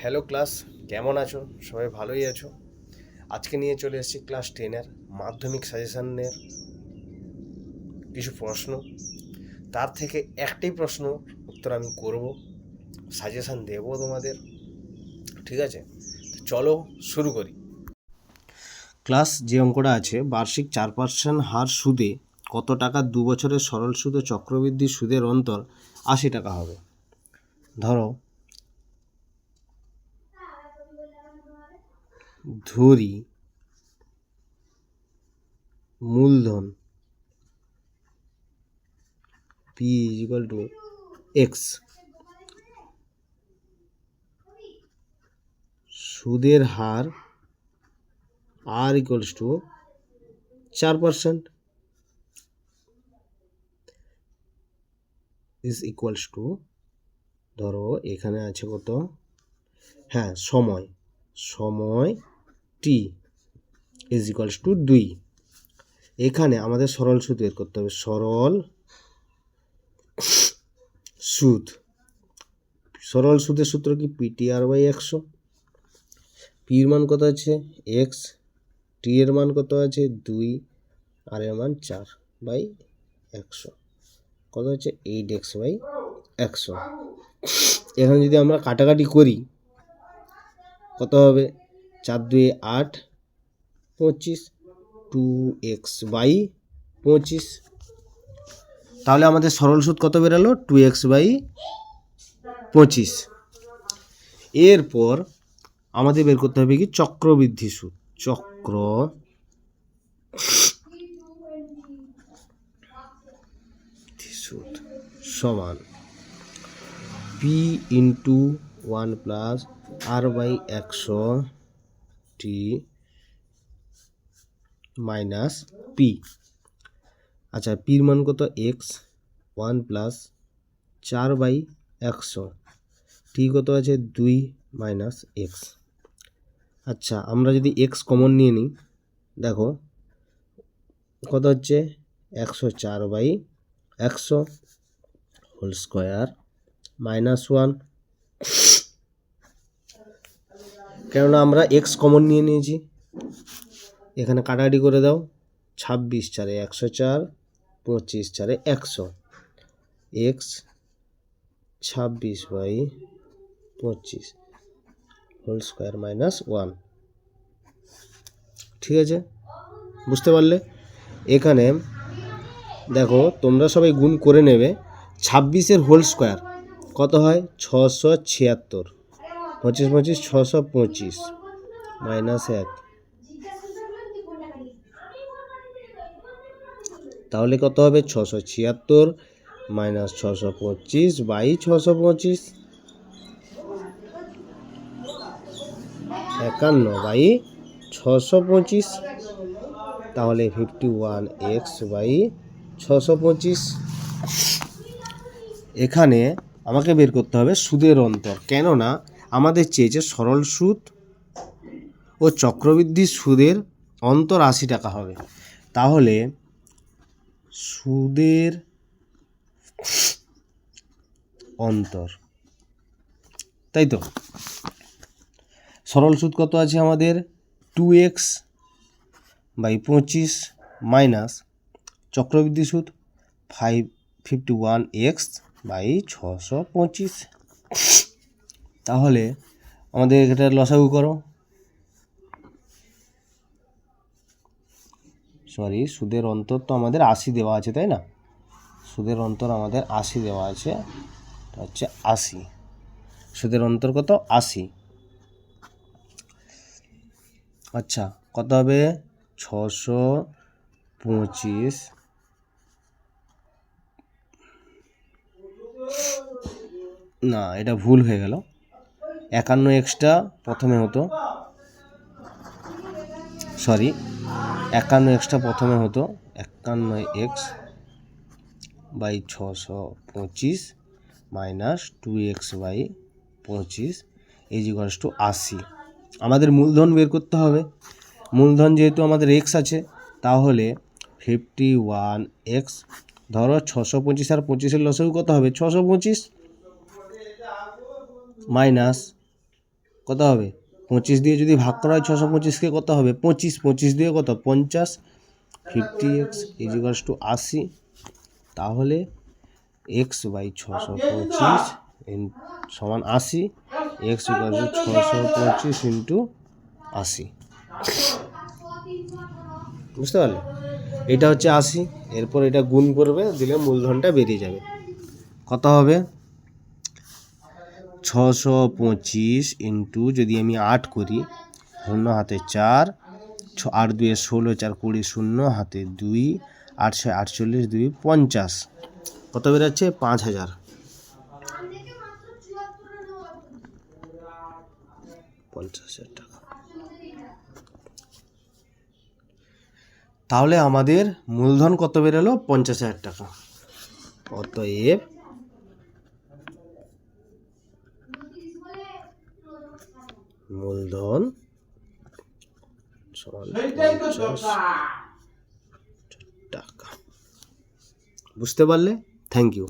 Hello class কেমন আছো? সবাই ভালোই আছো? আজকে নিয়ে চলে এসেছি ক্লাস টেনের মাধ্যমিক সাজেশনের কিছু প্রশ্ন। তার থেকে একটাই প্রশ্ন উত্তর আমি করব সাজেশান দেব তোমাদের। ঠিক আছে? চলো শুরু করি। ক্লাস যে অঙ্কটা আছে, বার্ষিক চার পার্সেন্ট হার সুদে কত টাকা দু বছরের সরল সুদ চক্রবৃদ্ধি সুদের অন্তর আশি টাকা হবে? ধরো ধরি, মূলধন পি ইজিক্যাল টু এক্স সুদের হার আর ইকুয়ালস টু চার পার্সেন্ট ইজ ইকুয়ালস টু ধরো, এখানে আছে কত? হ্যাঁ সময়। সময় টি ইজ ইকুয়ালস টু দুই। এখানে আমাদের সরল সুদ বের করতে হবে। সরল সুদ সরল সুদের সূত্র কি? পিটি আর বাই একশো। পির মান কত আছে? এক্স টি এর মান কত আছে? দুই। আর এর মান চার বাই একশো। কত হচ্ছে? এইট এক্স বাই একশো। এখানে যদি আমরা কাটাকাটি করি কত হবে? চার দুই আট, পঁচিশ, টু এক্স বাই পঁচিশ। তাহলে আমাদের সরল সুদ কত বেরালো? টু এক্স বাই পঁচিশ। এরপর আমাদের বের করতে হবে কি? চক্রবৃদ্ধি সুদ। চক্র সুদ সমান P into one plus R by একশো টি মাইনাস পি আচ্ছা পির মান কত? এক্স ওয়ান প্লাস চার বাই একশো টি কত আছে? দুই মাইনাস এক্স আচ্ছা আমরা যদি এক্স কমন নিয়ে নিই, দেখো, কত হচ্ছে? একশো চার বাই একশো হোল স্কোয়ার মাইনাস ওয়ান কেননা আমরা এক্স কমন নিয়ে নিয়েছি। এখানে কাটাকাটি করে দাও। ছাব্বিশ চারে একশো চার, পঁচিশ চারে একশো। এক্স ছাব্বিশ বাই পঁচিশ হোল স্কোয়ার মাইনাস ওয়ান। ঠিক আছে? বুঝতে পারলে? এখানে দেখো, তোমরা সবাই গুণ করে নেবে। ছাব্বিশের হোল স্কোয়ার কত হয়? ছশো ছিয়াত্তর। পঁচিশ পঁচিশ, ছশো পঁচিশ। মাইনাস এক। তাহলে কত হবে? ছশো ছিয়াত্তর মাইনাস ছশো পঁচিশ বাই ছশো পঁচিশ। একান্ন বাই ছশো পঁচিশ। তাহলে ফিফটি ওয়ান এক্স বাই ছশো পঁচিশ। এখানে আমাকে বের করতে হবে সুদের অন্তর। কেননা আমাদের চেয়েছে সরল সুদ ও চক্রবৃদ্ধি সুদের অন্তর আশি টাকা হবে। তাহলে সুদের অন্তর, তাই তো? সরল সুদ কত আছে আমাদের? টু এক্স বাই পঁচিশ মাইনাস চক্রবৃদ্ধি সুদ five fifty one x by ছশো পঁচিশ। তাহলে আমাদের এটা লসাগু করো। সরি সুদের অন্তর তো আমাদের আশি দেওয়া আছে, তাই না? সুদের অন্তর আমাদের আশি দেওয়া আছে হচ্ছে আশি। সুদের অন্তর কত? আশি। আচ্ছা কত হবে? ছশো পঁচিশ। না, এটা ভুল হয়ে গেল। একান্ন এক্সটা প্রথমে হতো। সরি একান্ন এক্সটা প্রথমে হতো। একান্ন এক্স বাই ছশো পঁচিশ মাইনাস টু এক্স বাই পঁচিশ এই জিগলস টু আশি। আমাদের মূলধন বের করতে হবে। মূলধন যেহেতু আমাদের এক্স আছে, তাহলে ফিফটি ওয়ান এক্স ধরো ছশো পঁচিশ আর পঁচিশের লসেও কত হবে? ছশো পঁচিশ মাইনাস কত হবে? পঁচিশ দিয়ে যদি ভাগ করা হয় ছশো পঁচিশকে কত হবে? পঁচিশ। পঁচিশ দিয়ে কত? পঞ্চাশ। ফিফটি এক্স ইজিকালস টু আশি। তাহলে এক্স বাই ছশো পঁচিশ সমান আশি। এক্স ইকাল টু ছশো পঁচিশ ইন্টু আশি। বুঝতে পারলে? এটা হচ্ছে আশি। এরপর এটা গুণ করবে, দিলে মূলধনটা বেরিয়ে যাবে। কত হবে? ছশো পঁচিশ ইন্টু যদি আমি আট করি, শূন্য হাতে চার, ছ আট দুয়ে ষোলো, চার কুড়ি শূন্য হাতে দুই আট ছয় আটচল্লিশ দুই পঞ্চাশ। কত বেরোচ্ছে? পাঁচ হাজার। পঞ্চাশ হাজার টাকা। তাহলে আমাদের মূলধন কত বেরোলো? পঞ্চাশ হাজার টাকা। অতএব মূলধন। টাকা। বুঝতে পারলে? Thank you